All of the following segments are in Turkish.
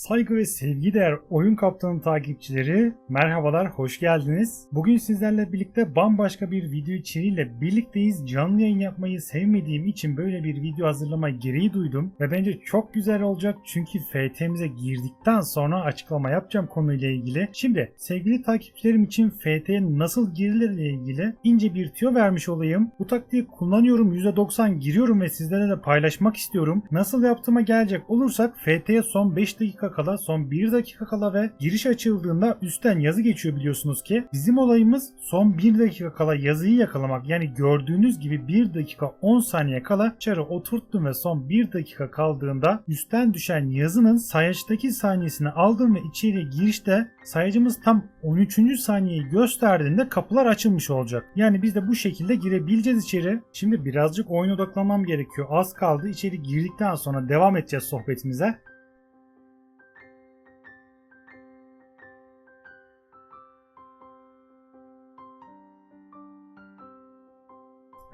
Saygı ve sevgi değer oyun kaptanı takipçileri merhabalar hoş geldiniz. Bugün sizlerle birlikte bambaşka bir video içeriğiyle birlikteyiz. Canlı yayın yapmayı sevmediğim için böyle bir video hazırlama gereği duydum ve bence çok güzel olacak çünkü FT'mize girdikten sonra açıklama yapacağım konuyla ilgili. Şimdi sevgili takipçilerim için FT'ye nasıl girilir ile ilgili ince bir tüyo vermiş olayım. Bu taktiği kullanıyorum %90 giriyorum ve sizlerle de paylaşmak istiyorum. Nasıl yaptığıma gelecek olursak FT'ye son 5 dakika kala son 1 dakika kala ve giriş açıldığında üstten yazı geçiyor biliyorsunuz ki. Bizim olayımız son 1 dakika kala yazıyı yakalamak. Yani gördüğünüz gibi 1 dakika 10 saniye kala çarı oturttum ve son 1 dakika kaldığında üstten düşen yazının sayaçtaki saniyesini aldım ve içeriye girişte sayacımız tam 13. saniyeyi gösterdiğinde kapılar açılmış olacak. Yani biz de bu şekilde girebileceğiz içeri. Şimdi birazcık oyun odaklanmam gerekiyor. Az kaldı. İçeri girdikten sonra devam edeceğiz sohbetimize.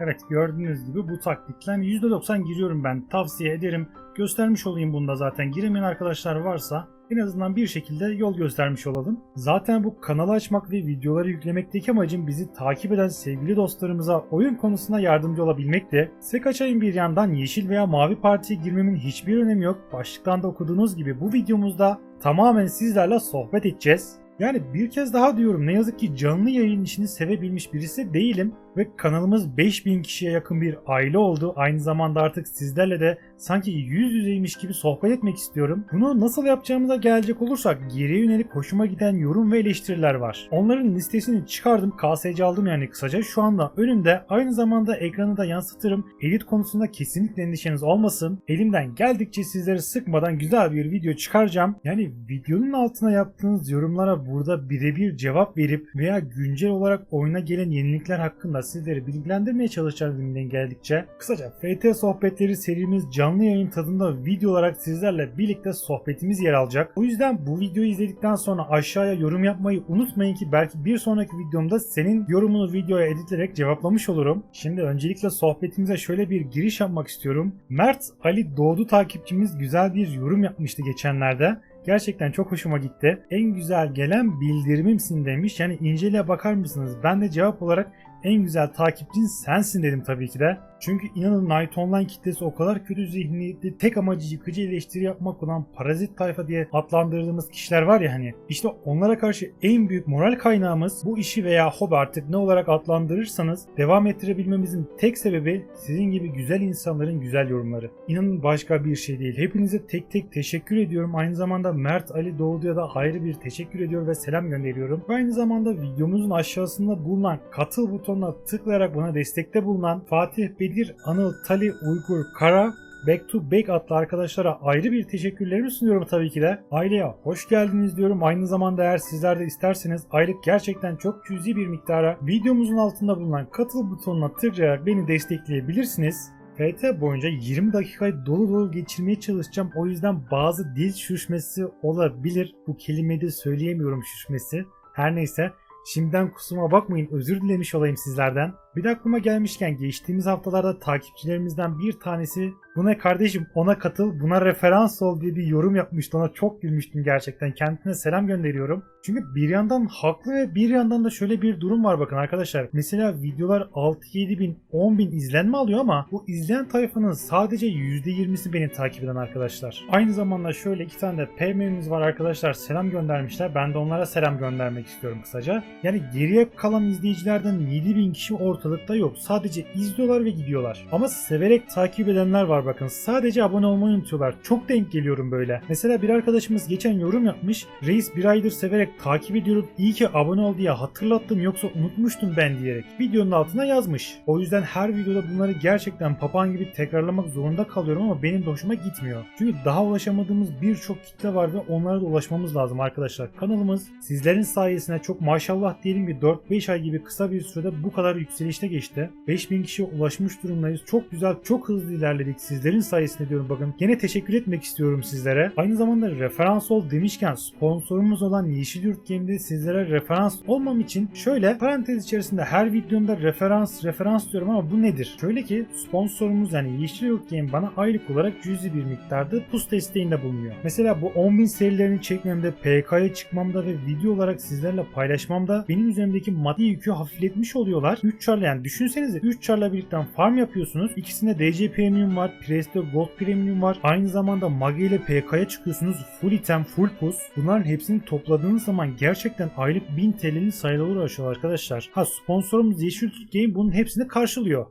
Evet gördüğünüz gibi bu taktikle %90 giriyorum ben. Tavsiye ederim. Göstermiş olayım bunda zaten. Giremeyen arkadaşlar varsa en azından bir şekilde yol göstermiş olalım. Zaten bu kanalı açmak ve videoları yüklemekteki amacım bizi takip eden sevgili dostlarımıza oyun konusunda yardımcı olabilmekti. Sek açayım bir yandan yeşil veya mavi partiye girmemin hiçbir önemi yok. Başlıktan da okuduğunuz gibi bu videomuzda tamamen sizlerle sohbet edeceğiz. Yani bir kez daha diyorum ne yazık ki canlı yayın işini sevebilmiş birisi değilim ve kanalımız 5000 kişiye yakın bir aile oldu. Aynı zamanda artık sizlerle de sanki yüz yüzeymiş gibi sohbet etmek istiyorum. Bunu nasıl yapacağımıza gelecek olursak geriye yönelik hoşuma giden yorum ve eleştiriler var. Onların listesini çıkardım. KSC aldım yani kısaca. Şu anda önümde aynı zamanda ekranı da yansıtırım. Edit konusunda kesinlikle endişeniz olmasın. Elimden geldikçe sizleri sıkmadan güzel bir video çıkaracağım. Yani videonun altına yaptığınız yorumlara burada birebir cevap verip veya güncel olarak oyuna gelen yenilikler hakkında sizleri bilgilendirmeye çalışacağım elimden geldikçe. Kısaca FT sohbetleri serimiz canlı yayın tadında video olarak sizlerle birlikte sohbetimiz yer alacak. O yüzden bu videoyu izledikten sonra aşağıya yorum yapmayı unutmayın ki belki bir sonraki videomda senin yorumunu videoya editleyerek cevaplamış olurum. Şimdi öncelikle sohbetimize şöyle bir giriş yapmak istiyorum. Mert Ali Doğdu takipçimiz güzel bir yorum yapmıştı geçenlerde. Gerçekten çok hoşuma gitti. En güzel gelen bildirimimsin demiş. Yani incele bakar mısınız? Ben de cevap olarak en güzel takipçin sensin dedim tabii ki de. Çünkü inanın Night Online kitlesi o kadar kötü zihniyetli, tek amacı yıkıcı eleştiri yapmak olan parazit tayfa diye adlandırdığımız kişiler var ya hani. İşte onlara karşı en büyük moral kaynağımız bu işi veya hobi artık ne olarak adlandırırsanız devam ettirebilmemizin tek sebebi sizin gibi güzel insanların güzel yorumları. İnanın başka bir şey değil. Hepinize tek tek teşekkür ediyorum. Aynı zamanda Mert Ali Doğdu'ya da ayrı bir teşekkür ediyor ve selam gönderiyorum. Ve aynı zamanda videomuzun aşağısında bulunan katıl butonuna tıklayarak bana destekte bulunan Fatih Bedir, Anıl, Tali, Uygur, Kara Back to Back adlı arkadaşlara ayrı bir teşekkürlerimi sunuyorum tabii ki de. Aileye hoş geldiniz diyorum. Aynı zamanda eğer sizler de isterseniz aylık gerçekten çok cüzi bir miktara videomuzun altında bulunan katıl butonuna tıklayarak beni destekleyebilirsiniz. FT boyunca 20 dakikayı dolu dolu geçirmeye çalışacağım. O yüzden bazı dil şüşmesi olabilir. Bu kelimeyi de söyleyemiyorum şüşmesi. Her neyse Şimdiden kusuruma bakmayın özür dilemiş olayım sizlerden. Bir de aklıma gelmişken geçtiğimiz haftalarda takipçilerimizden bir tanesi bu ne kardeşim ona katıl buna referans ol diye bir yorum yapmıştı. Ona çok gülmüştüm gerçekten. Kendisine selam gönderiyorum. Çünkü bir yandan haklı ve bir yandan da şöyle bir durum var bakın arkadaşlar. Mesela videolar 6-7 bin 10 bin izlenme alıyor ama bu izleyen tayfanın sadece %20'si beni takip eden arkadaşlar. Aynı zamanda şöyle iki tane de PM'miz var arkadaşlar selam göndermişler. Ben de onlara selam göndermek istiyorum kısaca. Yani geriye kalan izleyicilerden 7 bin kişi ortalıkta yok. Sadece izliyorlar ve gidiyorlar. Ama severek takip edenler var bakın. Sadece abone olmayı unutuyorlar. Çok denk geliyorum böyle. Mesela bir arkadaşımız geçen yorum yapmış. Reis bir aydır severek takip ediyorum. İyi ki abone ol diye hatırlattım yoksa unutmuştum ben diyerek. Videonun altına yazmış. O yüzden her videoda bunları gerçekten papağan gibi tekrarlamak zorunda kalıyorum ama benim de hoşuma gitmiyor. Çünkü daha ulaşamadığımız birçok kitle var ve onlara da ulaşmamız lazım arkadaşlar. Kanalımız sizlerin sayesinde çok maşallah diyelim ki 4-5 ay gibi kısa bir sürede bu kadar yükseliş %95'te geçti. 5000 kişiye ulaşmış durumdayız. Çok güzel, çok hızlı ilerledik. Sizlerin sayesinde diyorum bakın. Gene teşekkür etmek istiyorum sizlere. Aynı zamanda referans ol demişken sponsorumuz olan Yeşil Yurt Game'de sizlere referans olmam için şöyle parantez içerisinde her videomda referans referans diyorum ama bu nedir? Şöyle ki sponsorumuz yani Yeşil Yurt Game bana aylık olarak cüzi bir miktarda pus desteğinde bulunuyor. Mesela bu 10.000 serilerini çekmemde, PK'ya çıkmamda ve video olarak sizlerle paylaşmamda benim üzerimdeki maddi yükü hafifletmiş oluyorlar. 3 çarla yani düşünsenize 3 çarla birlikte farm yapıyorsunuz. İkisinde DC Premium var, Presto Gold Premium var. Aynı zamanda Mage ile PK'ya çıkıyorsunuz. Full item, full pus. Bunların hepsini topladığınız zaman gerçekten aylık 1000 TL'nin sayıları uğraşıyor arkadaşlar. Ha sponsorumuz Yeşil Tut Game bunun hepsini karşılıyor.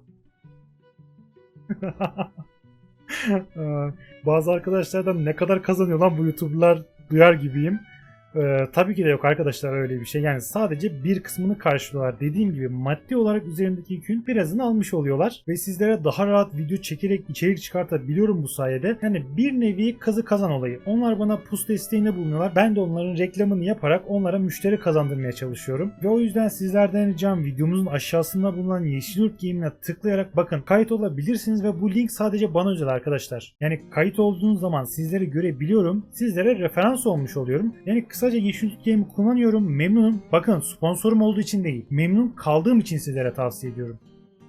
Bazı arkadaşlardan ne kadar kazanıyor lan bu YouTuber'lar duyar gibiyim. Ee, tabii ki de yok arkadaşlar öyle bir şey. Yani sadece bir kısmını karşılıyorlar. Dediğim gibi maddi olarak üzerindeki yükün birazını almış oluyorlar. Ve sizlere daha rahat video çekerek içerik çıkartabiliyorum bu sayede. Yani bir nevi kazı kazan olayı. Onlar bana pus desteğinde bulunuyorlar. Ben de onların reklamını yaparak onlara müşteri kazandırmaya çalışıyorum. Ve o yüzden sizlerden ricam videomuzun aşağısında bulunan Yeşil Yurt Game'ine tıklayarak bakın kayıt olabilirsiniz ve bu link sadece bana özel arkadaşlar. Yani kayıt olduğunuz zaman sizleri görebiliyorum. Sizlere referans olmuş oluyorum. Yani kısaca Yeşil Game'i kullanıyorum. Memnunum. Bakın sponsorum olduğu için değil. Memnun kaldığım için sizlere tavsiye ediyorum.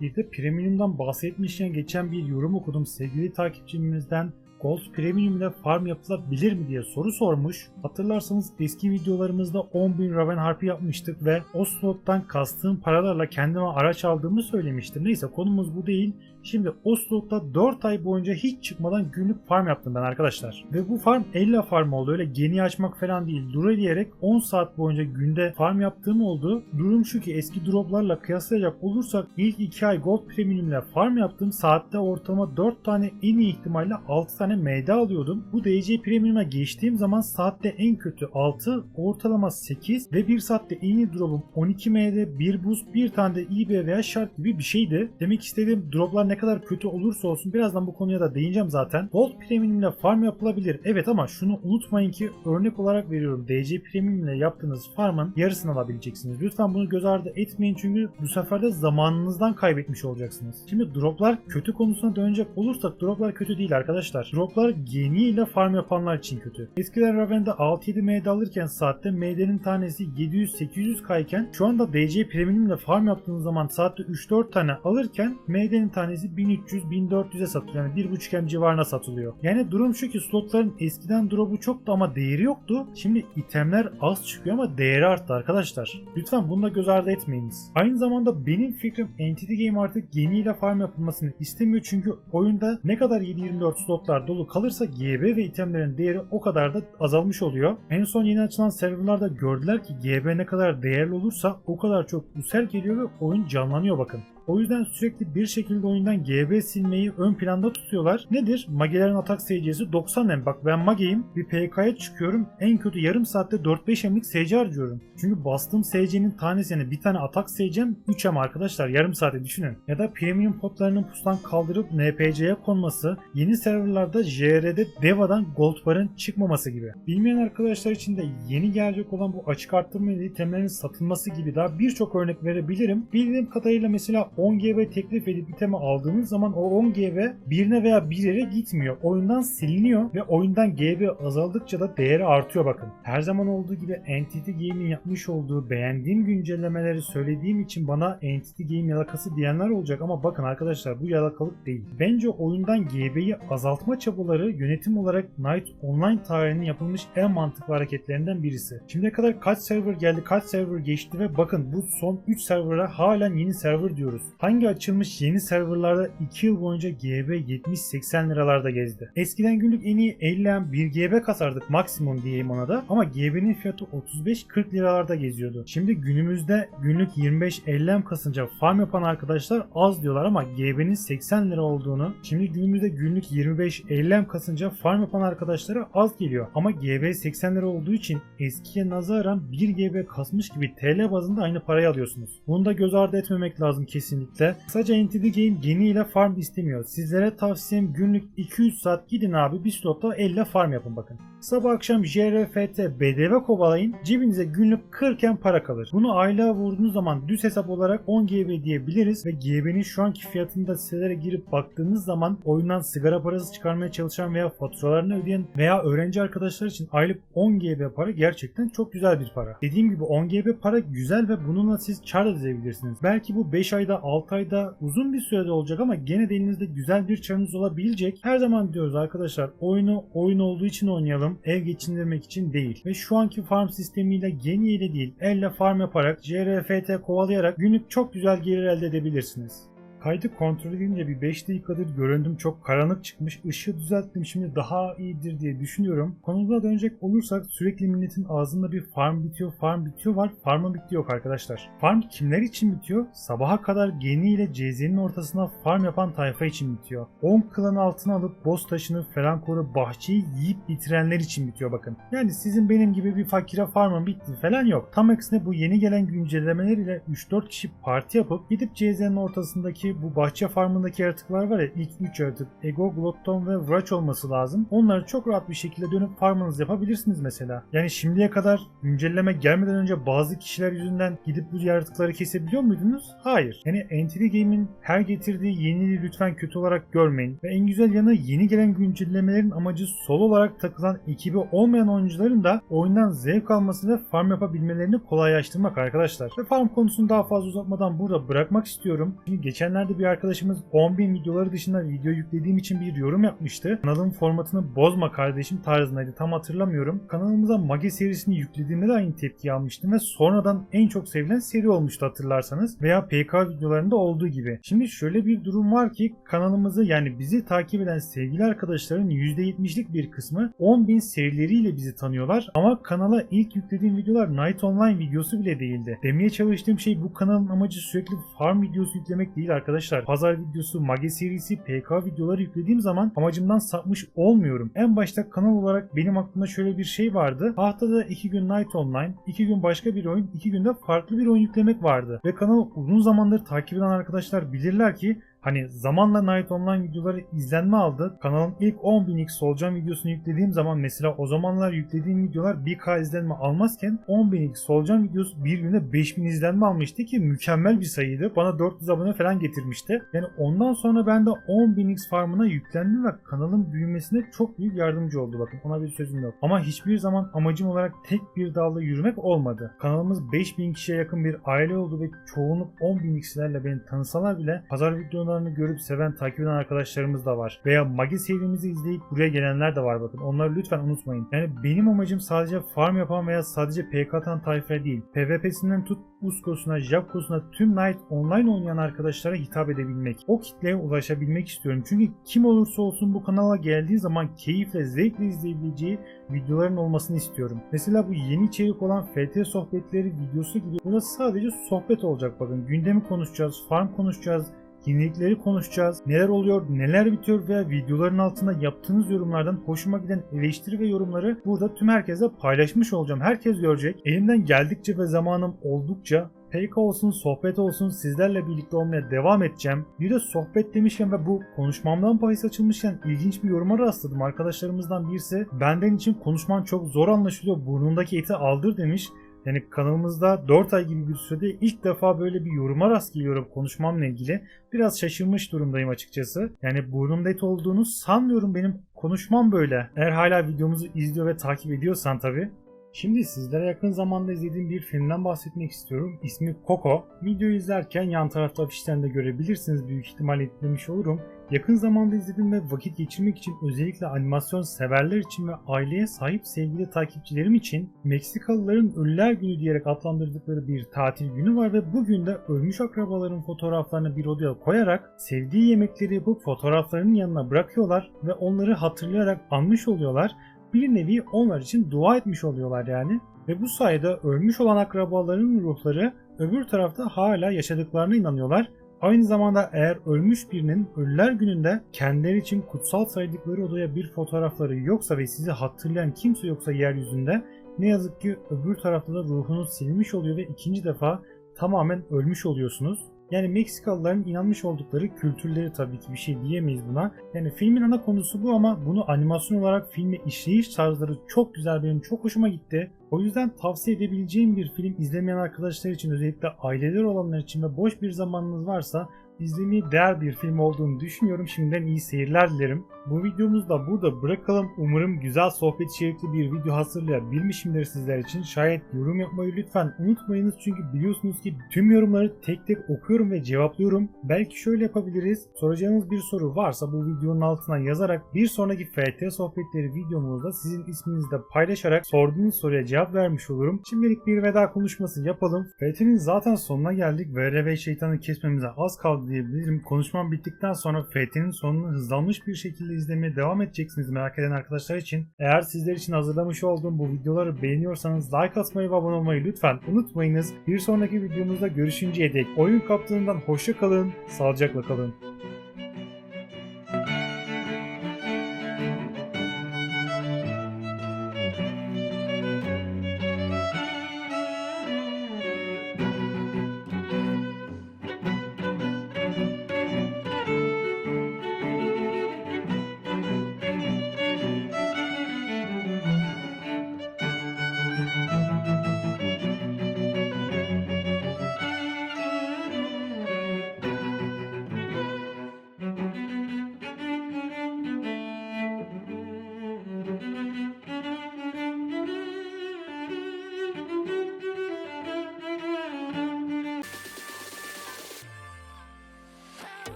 Bir de Premium'dan bahsetmişken geçen bir yorum okudum sevgili takipçimizden. Gold Premium ile farm yapılabilir mi diye soru sormuş. Hatırlarsanız eski videolarımızda 10.000 Raven Harp'i yapmıştık ve o slottan kastığım paralarla kendime araç aldığımı söylemiştim. Neyse konumuz bu değil. Şimdi o slotta 4 ay boyunca hiç çıkmadan günlük farm yaptım ben arkadaşlar. Ve bu farm Ella farm oldu. Öyle geni açmak falan değil. Dura diyerek 10 saat boyunca günde farm yaptığım oldu. Durum şu ki eski droplarla kıyaslayacak olursak ilk 2 ay Gold Premium ile farm yaptım. Saatte ortalama 4 tane en iyi ihtimalle 6 tane MD alıyordum. Bu DC Premium'a geçtiğim zaman saatte en kötü 6, ortalama 8 ve 1 saatte en iyi drop'um 12 MD, 1 boost, bir tane de IB veya şart gibi bir şeydi. Demek istediğim droplar ne kadar kötü olursa olsun birazdan bu konuya da değineceğim zaten. Gold Premium ile farm yapılabilir. Evet ama şunu unutmayın ki örnek olarak veriyorum. DC Premium ile yaptığınız farmın yarısını alabileceksiniz. Lütfen bunu göz ardı etmeyin çünkü bu sefer de zamanınızdan kaybetmiş olacaksınız. Şimdi droplar kötü konusuna dönecek olursak droplar kötü değil arkadaşlar. Droplar geni ile farm yapanlar için kötü. Eskiden Raven'de 6-7 MD alırken saatte MD'nin tanesi 700-800 kayken şu anda DC Premium ile farm yaptığınız zaman saatte 3-4 tane alırken MD'nin tanesi 1300-1400'e satılıyor. Yani 1.5 M civarına satılıyor. Yani durum şu ki slotların eskiden drop'u çoktu ama değeri yoktu. Şimdi itemler az çıkıyor ama değeri arttı arkadaşlar. Lütfen bunu da göz ardı etmeyiniz. Aynı zamanda benim fikrim Entity Game artık yeniyle farm yapılmasını istemiyor çünkü oyunda ne kadar 7-24 slotlar dolu kalırsa GB ve itemlerin değeri o kadar da azalmış oluyor. En son yeni açılan serverlarda gördüler ki GB ne kadar değerli olursa o kadar çok üsel geliyor ve oyun canlanıyor bakın. O yüzden sürekli bir şekilde oyundan GB silmeyi ön planda tutuyorlar. Nedir? Magelerin atak SC'si 90 M. Bak ben Mage'yim. Bir PK'ya çıkıyorum. En kötü yarım saatte 4-5 M'lik SC harcıyorum. Çünkü bastığım SC'nin tanesi yani bir tane atak SC'm 3 M arkadaşlar. Yarım saate düşünün. Ya da premium potlarının pustan kaldırıp NPC'ye konması, yeni serverlarda JR'de Deva'dan Gold Bar'ın çıkmaması gibi. Bilmeyen arkadaşlar için de yeni gelecek olan bu açık arttırma ile itemlerin satılması gibi daha birçok örnek verebilirim. Bildiğim kadarıyla mesela 10 GB teklif edip itemi aldığınız zaman o 10 GB birine veya bir yere gitmiyor. Oyundan siliniyor ve oyundan GB azaldıkça da değeri artıyor bakın. Her zaman olduğu gibi Entity Game'in yapmış olduğu beğendiğim güncellemeleri söylediğim için bana Entity Game yalakası diyenler olacak ama bakın arkadaşlar bu yalakalık değil. Bence oyundan GB'yi azaltma çabaları yönetim olarak Night Online tarihinin yapılmış en mantıklı hareketlerinden birisi. Şimdiye kadar kaç server geldi, kaç server geçti ve bakın bu son 3 server'a halen yeni server diyoruz. Hangi açılmış yeni serverlarda 2 yıl boyunca GB 70-80 liralarda gezdi. Eskiden günlük en iyi 50 M 1 GB kasardık maksimum diyeyim ona da ama GB'nin fiyatı 35-40 liralarda geziyordu. Şimdi günümüzde günlük 25-50 M kasınca farm yapan arkadaşlar az diyorlar ama GB'nin 80 lira olduğunu şimdi günümüzde günlük 25-50 M kasınca farm yapan arkadaşlara az geliyor. Ama GB 80 lira olduğu için eskiye nazaran 1 GB kasmış gibi TL bazında aynı parayı alıyorsunuz. Bunu da göz ardı etmemek lazım kesinlikle. Kısaca Entity Game geniyle farm istemiyor. Sizlere tavsiyem günlük 2-3 saat gidin abi bir slotta elle farm yapın bakın. Sabah akşam JRFT BDV kovalayın cebinize günlük 40 en para kalır. Bunu aylığa vurduğunuz zaman düz hesap olarak 10 GB diyebiliriz ve GB'nin şu anki fiyatında sitelere girip baktığınız zaman oyundan sigara parası çıkarmaya çalışan veya faturalarını ödeyen veya öğrenci arkadaşlar için aylık 10 GB para gerçekten çok güzel bir para. Dediğim gibi 10 GB para güzel ve bununla siz kar edebilirsiniz. Belki bu 5 ayda 6 ayda uzun bir sürede olacak ama gene de elinizde güzel bir karınız olabilecek. Her zaman diyoruz arkadaşlar oyunu oyun olduğu için oynayalım. Ev geçindirmek için değil. Ve şu anki farm sistemiyle geniye ile değil elle farm yaparak JRFT kovalayarak günlük çok güzel gelir elde edebilirsiniz. Kaydı kontrol edince bir 5 dakikadır göründüm çok karanlık çıkmış. Işığı düzelttim şimdi daha iyidir diye düşünüyorum. Konumuza dönecek olursak sürekli milletin ağzında bir farm bitiyor, farm bitiyor var. Farmın bitti yok arkadaşlar. Farm kimler için bitiyor? Sabaha kadar Geni ile CZ'nin ortasına farm yapan tayfa için bitiyor. 10 klan altına alıp boss taşını falan koru bahçeyi yiyip bitirenler için bitiyor bakın. Yani sizin benim gibi bir fakire farmın bitti falan yok. Tam aksine bu yeni gelen güncellemeler ile 3-4 kişi parti yapıp gidip CZ'nin ortasındaki bu bahçe farmındaki yaratıklar var ya ilk 3 yaratık Ego, Glotton ve Vrach olması lazım. Onları çok rahat bir şekilde dönüp farmınızı yapabilirsiniz mesela. Yani şimdiye kadar güncelleme gelmeden önce bazı kişiler yüzünden gidip bu yaratıkları kesebiliyor muydunuz? Hayır. Yani Entity Game'in her getirdiği yeniliği lütfen kötü olarak görmeyin. Ve en güzel yanı yeni gelen güncellemelerin amacı sol olarak takılan ekibi olmayan oyuncuların da oyundan zevk alması ve farm yapabilmelerini kolaylaştırmak arkadaşlar. Ve farm konusunu daha fazla uzatmadan burada bırakmak istiyorum. Şimdi geçenlerde bir arkadaşımız 10.000 videoları dışında video yüklediğim için bir yorum yapmıştı. Kanalın formatını bozma kardeşim tarzındaydı tam hatırlamıyorum. Kanalımıza Mage serisini yüklediğimde de aynı tepki almıştım ve sonradan en çok sevilen seri olmuştu hatırlarsanız. Veya PK videolarında olduğu gibi. Şimdi şöyle bir durum var ki kanalımızı yani bizi takip eden sevgili arkadaşların %70'lik bir kısmı 10.000 serileriyle bizi tanıyorlar. Ama kanala ilk yüklediğim videolar Night Online videosu bile değildi. Demeye çalıştığım şey bu kanalın amacı sürekli farm videosu yüklemek değil arkadaşlar. Pazar videosu, Mage serisi, PK videoları yüklediğim zaman amacımdan sapmış olmuyorum. En başta kanal olarak benim aklımda şöyle bir şey vardı. Haftada 2 gün Night Online, 2 gün başka bir oyun, 2 günde farklı bir oyun yüklemek vardı. Ve kanalı uzun zamandır takip eden arkadaşlar bilirler ki Hani zamanla Night Online videoları izlenme aldı. Kanalın ilk 10.000x solucan videosunu yüklediğim zaman mesela o zamanlar yüklediğim videolar 1k izlenme almazken 10.000x solucan videosu bir günde 5000 izlenme almıştı ki mükemmel bir sayıydı. Bana 400 abone falan getirmişti. Yani ondan sonra ben de 10.000x farmına yüklendim ve kanalın büyümesine çok büyük yardımcı oldu bakın ona bir sözüm yok. Ama hiçbir zaman amacım olarak tek bir dalda yürümek olmadı. Kanalımız 5000 kişiye yakın bir aile oldu ve çoğunluk 10.000x'lerle beni tanısalar bile pazar videolarını görüp seven takip eden arkadaşlarımız da var. Veya Magi serimizi izleyip buraya gelenler de var bakın. Onları lütfen unutmayın. Yani benim amacım sadece farm yapan veya sadece PK atan tayfa değil. PvP'sinden tut Uskos'una, Jakos'una tüm Night Online oynayan arkadaşlara hitap edebilmek. O kitleye ulaşabilmek istiyorum. Çünkü kim olursa olsun bu kanala geldiği zaman keyifle, zevkle izleyebileceği videoların olmasını istiyorum. Mesela bu yeni içerik olan FT sohbetleri videosu gibi burası sadece sohbet olacak bakın. Gündemi konuşacağız, farm konuşacağız, yenilikleri konuşacağız. Neler oluyor, neler bitiyor veya videoların altında yaptığınız yorumlardan hoşuma giden eleştiri ve yorumları burada tüm herkese paylaşmış olacağım. Herkes görecek. Elimden geldikçe ve zamanım oldukça PK olsun, sohbet olsun sizlerle birlikte olmaya devam edeceğim. Bir de sohbet demişken ve bu konuşmamdan bahis açılmışken ilginç bir yoruma rastladım. Arkadaşlarımızdan birisi benden için konuşman çok zor anlaşılıyor burnundaki eti aldır demiş. Yani kanalımızda 4 ay gibi bir sürede ilk defa böyle bir yoruma rast geliyorum konuşmamla ilgili. Biraz şaşırmış durumdayım açıkçası. Yani burnumda et olduğunu sanmıyorum benim konuşmam böyle. Eğer hala videomuzu izliyor ve takip ediyorsan tabii. Şimdi sizlere yakın zamanda izlediğim bir filmden bahsetmek istiyorum. İsmi Coco. Videoyu izlerken yan tarafta afişten görebilirsiniz. Büyük ihtimalle eklemiş olurum. Yakın zamanda izledim ve vakit geçirmek için özellikle animasyon severler için ve aileye sahip sevgili takipçilerim için Meksikalıların Ölüler Günü diyerek adlandırdıkları bir tatil günü var ve bugün de ölmüş akrabaların fotoğraflarını bir odaya koyarak sevdiği yemekleri yapıp fotoğraflarının yanına bırakıyorlar ve onları hatırlayarak anmış oluyorlar. Bir nevi onlar için dua etmiş oluyorlar yani. Ve bu sayede ölmüş olan akrabaların ruhları öbür tarafta hala yaşadıklarına inanıyorlar Aynı zamanda eğer ölmüş birinin ölüler gününde kendileri için kutsal saydıkları odaya bir fotoğrafları yoksa ve sizi hatırlayan kimse yoksa yeryüzünde ne yazık ki öbür tarafta da ruhunuz silinmiş oluyor ve ikinci defa tamamen ölmüş oluyorsunuz. Yani Meksikalıların inanmış oldukları kültürleri tabii ki bir şey diyemeyiz buna. Yani filmin ana konusu bu ama bunu animasyon olarak filme işleyiş tarzları çok güzel benim çok hoşuma gitti. O yüzden tavsiye edebileceğim bir film izlemeyen arkadaşlar için özellikle aileler olanlar için ve boş bir zamanınız varsa izlemeye değer bir film olduğunu düşünüyorum. Şimdiden iyi seyirler dilerim. Bu videomuzu da burada bırakalım. Umarım güzel sohbet içerikli bir video hazırlayabilmişimdir sizler için. Şayet yorum yapmayı lütfen unutmayınız çünkü biliyorsunuz ki tüm yorumları tek tek okuyorum ve cevaplıyorum. Belki şöyle yapabiliriz. Soracağınız bir soru varsa bu videonun altına yazarak bir sonraki FT sohbetleri videomuzda sizin isminizde paylaşarak sorduğunuz soruya cevap vermiş olurum. Şimdilik bir veda konuşması yapalım. FT'nin zaten sonuna geldik. VRV şeytanı kesmemize az kaldı diyebilirim. Konuşmam bittikten sonra FT'nin sonunu hızlanmış bir şekilde izlemeye devam edeceksiniz merak eden arkadaşlar için. Eğer sizler için hazırlamış olduğum bu videoları beğeniyorsanız like atmayı ve abone olmayı lütfen unutmayınız. Bir sonraki videomuzda görüşünceye dek oyun kaptanından hoşça kalın, sağlıcakla kalın.